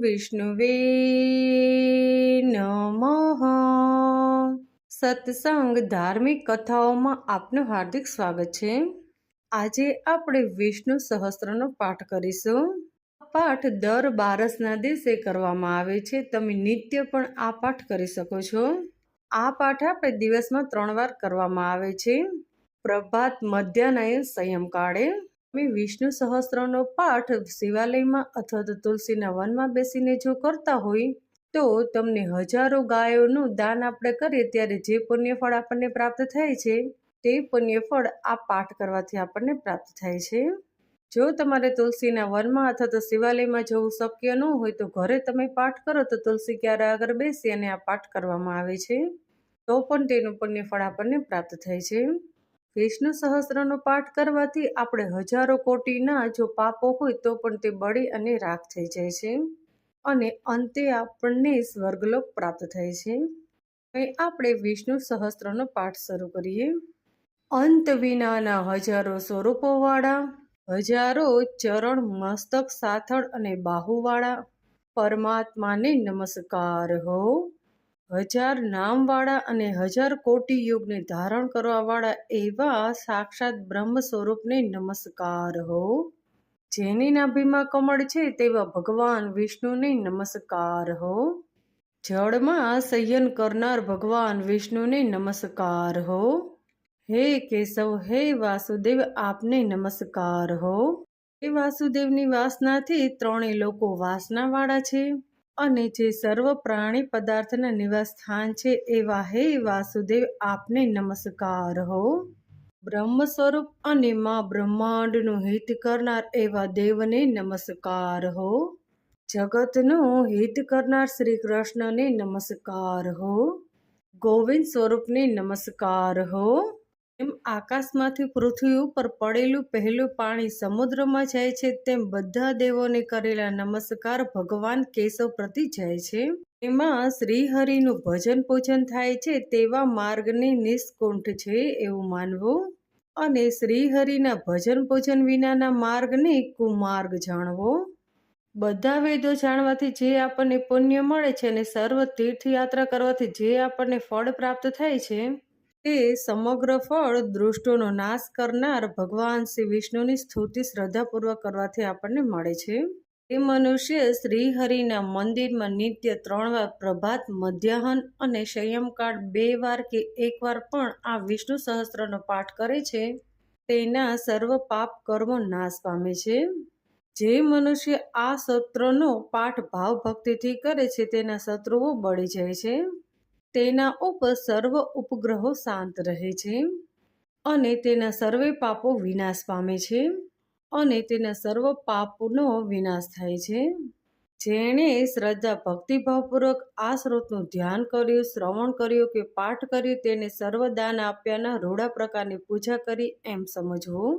વિષ્ણુવે નમઃ. સત્સંગ ધાર્મિક કથાઓમાં આપનું હાર્દિક સ્વાગત છે. આજે આપણે વિષ્ણુ સહસ્ત્રનો પાઠ કરીશું. પાઠ દર બારસના દિવસે કરવામાં આવે છે. તમે નિત્ય પણ આ પાઠ કરી શકો છો. આ પાઠ આપણે દિવસમાં ત્રણ વાર કરવામાં આવે છે. પ્રભાત મધ્યાહ્નય સંયમકાળે તમે વિષ્ણુ સહસ્ત્રનો પાઠ શિવાલયમાં અથવા તો તુલસીના વનમાં બેસીને જો કરતા હોય, તો તમને હજારો ગાયોનું દાન આપણે કરીએ ત્યારે જે પુણ્યફળ આપણને પ્રાપ્ત થાય છે, તે પુણ્યફળ આ પાઠ કરવાથી આપણને પ્રાપ્ત થાય છે. જો તમારે તુલસીના વનમાં અથવા તો શિવાલયમાં જવું શક્ય ન હોય, તો ઘરે તમે પાઠ કરો, તો તુલસી ક્યારે આગળ બેસી અને આ પાઠ કરવામાં આવે છે. તો પણ તેનું પુણ્યફળ આપણને પ્રાપ્ત થાય છે. વિષ્ણુ સહસ્ત્રનો પાઠ કરવાથી આપણે હજારો કોટીના જો પાપો હોય તો પણ તે બળી અને રાખ થઈ જાય છે. અને અંતે આપણને સ્વર્ગલોક પ્રાપ્ત થાય છે. આપણે વિષ્ણુ સહસ્ત્રનો પાઠ શરૂ કરીએ. અંત વિનાના હજારો સ્વરૂપોવાળા, હજારો ચરણ મસ્તક, સાથળ અને બાહુવાળા, પરમાત્માને નમસ્કાર હો. હજાર નામવાળા અને હજાર કોટી યુગને ધારણ કરવાવાળા એવા સાક્ષાત બ્રહ્મ સ્વરૂપને નમસ્કાર હો. જેની નાભીમાં કમળ છે તેવા ભગવાન વિષ્ણુને નમસ્કાર હો. જળમાં સંયન કરનાર ભગવાન વિષ્ણુને નમસ્કાર હો. હે કેશવ, હે વાસુદેવ, આપને નમસ્કાર હો. એ વાસુદેવની વાસનાથી ત્રણેય લોકો વાસનાવાળા છે. અને જે સર્વ પ્રાણી પદાર્થના નિવાસ સ્થાન છે એવા હે વાસુદેવ આપને નમસ્કાર હો. બ્રહ્મ સ્વરૂપ અને માં બ્રહ્માંડનું હિત કરનાર એવા દેવને નમસ્કાર હો. જગતનું હિત કરનાર શ્રી કૃષ્ણને નમસ્કાર હો. ગોવિંદ સ્વરૂપને નમસ્કાર હો. એમ આકાશમાંથી પૃથ્વી ઉપર પડેલું પહેલું પાણી સમુદ્રમાં જાય છે, તેમ બધા દેવોને કરેલા નમસ્કાર ભગવાન કેશવ પ્રતિ જાય છે. એમાં શ્રીહરિનું ભજન પૂજન થાય છે, તેવા માર્ગને નિષ્કુંઠ છે એવું માનવું. અને શ્રીહરિના ભજન પૂજન વિનાના માર્ગને કુમાર્ગ જાણવો. બધા વેદો જાણવાથી જે આપણને પુણ્ય મળે છે અને સર્વ તીર્થયાત્રા કરવાથી જે આપણને ફળ પ્રાપ્ત થાય છે તે સમગ્ર ફળ દૃષ્ટોનો નાશ કરનાર ભગવાન શ્રી વિષ્ણુની સ્તુતિ શ્રદ્ધાપૂર્વક કરવાથી આપણને મળે છે. એ મનુષ્ય શ્રીહરિના મંદિરમાં નિત્ય ત્રણ વાર પ્રભાત, મધ્યાહન અને સંયમકાળ બે વાર કે એક વાર પણ આ વિષ્ણુ સહસ્ત્રનો પાઠ કરે છે. તેના સર્વ પાપ કર્મો નાશ પામે છે. જે મનુષ્ય આ સત્રનો પાઠ ભાવભક્તિથી કરે છે, તેના શત્રુઓ બળી જાય છે. તેના ઉપર સર્વ ઉપગ્રહો શાંત રહે છે અને તેના સર્વે પાપો વિનાશ પામે છે અને તેના સર્વ પાપનો વિનાશ થાય છે. જેણે શ્રદ્ધા ભક્તિભાવપૂર્વક આ સ્ત્રોતનું ધ્યાન કર્યું, શ્રવણ કર્યું કે પાઠ કર્યું તેને સર્વદાન આપ્યાના રૂડા પ્રકારની પૂજા કરી એમ સમજવું.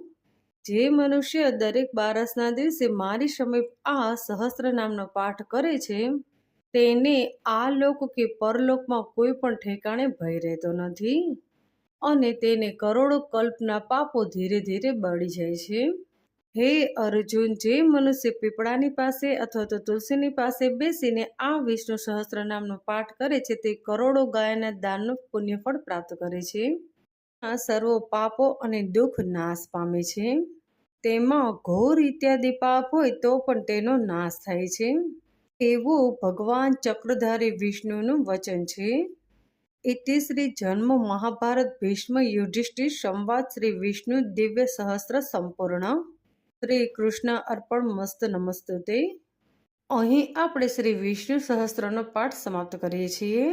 જે મનુષ્ય દરેક બારસના દિવસે મારી સમીપ આ સહસ્ત્ર નામનો પાઠ કરે છે તેને આ લોક કે પરલોકમાં કોઈ પણ ઠેકાણે ભય રહેતો નથી. અને તેને કરોડો કલ્પના પાપો ધીરે ધીરે બળી જાય છે. હે અર્જુન, જે મનુષ્ય પીપળાની પાસે અથવા તો તુલસીની પાસે બેસીને આ વિષ્ણુ સહસ્ત્ર નામનો પાઠ કરે છે, તે કરોડો ગાયના દાનનું પુણ્યફળ પ્રાપ્ત કરે છે. આ સર્વો પાપો અને દુઃખ નાશ પામે છે. તેમાં ઘોર ઇત્યાદિ પાપ હોય તો પણ તેનો નાશ થાય છે. એવું ભગવાન ચક્રધારી વિષ્ણુનું વચન છે? ઇતિ શ્રી જન્મ મહાભારત ભીષ્મ યુધિષ્ઠિર સંવાદ શ્રી વિષ્ણુ દિવ્ય સહસ્ત્ર સંપૂર્ણ. શ્રી કૃષ્ણ અર્પણ મસ્ત નમસ્તુતે. અહીં આપણે શ્રી વિષ્ણુ સહસ્ત્રનો પાઠ સમાપ્ત કરીએ છીએ.